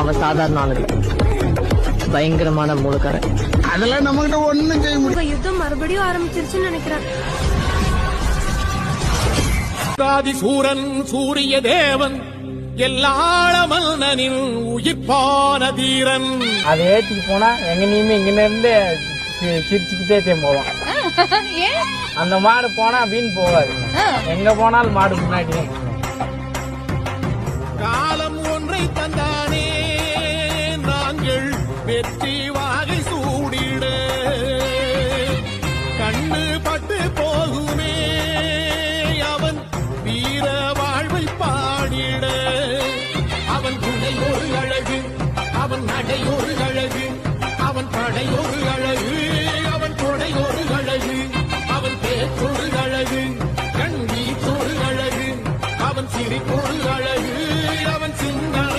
அவன் சாதாரண ஆளு. பயங்கரமான மூலக்காரன் அதெல்லாம் நம்ம கிட்ட ஒண்ணும் செய்ய முடியாது. உங்க யுத்தம் மறுபடியும் ஆரம்பிச்சிருச்சுன்னு நினைக்கிறேன். சூரன் சூரிய தேவன் உயிர்ப்பான தீரன். அதை ஏற்றிட்டு போனா எங்கனையுமே இங்க இருந்து சிரிச்சுக்கிட்டே தேன் போவான். அந்த மாடு போனா வீண் போகாது. எங்க போனாலும் மாடு முன்னாடி காலம் ஒன்றை நாங்கள் வெற்றி வாகை சூடிடு. கண்ணு பட்டு போகுமே அவன் வீர வாழ்வை பாடிட. அவன் துணை ஒரு அழகு அவன் நடை ஒரு அழகு அவன் படை ஒரு அழகு அவன் கொடை ஒரு அழகு அவன் பேச்சொரு அழகு கண் வீச்சொரு அழகு அவன் சிரிப்பொரு அழகு அவன் சிந்தனை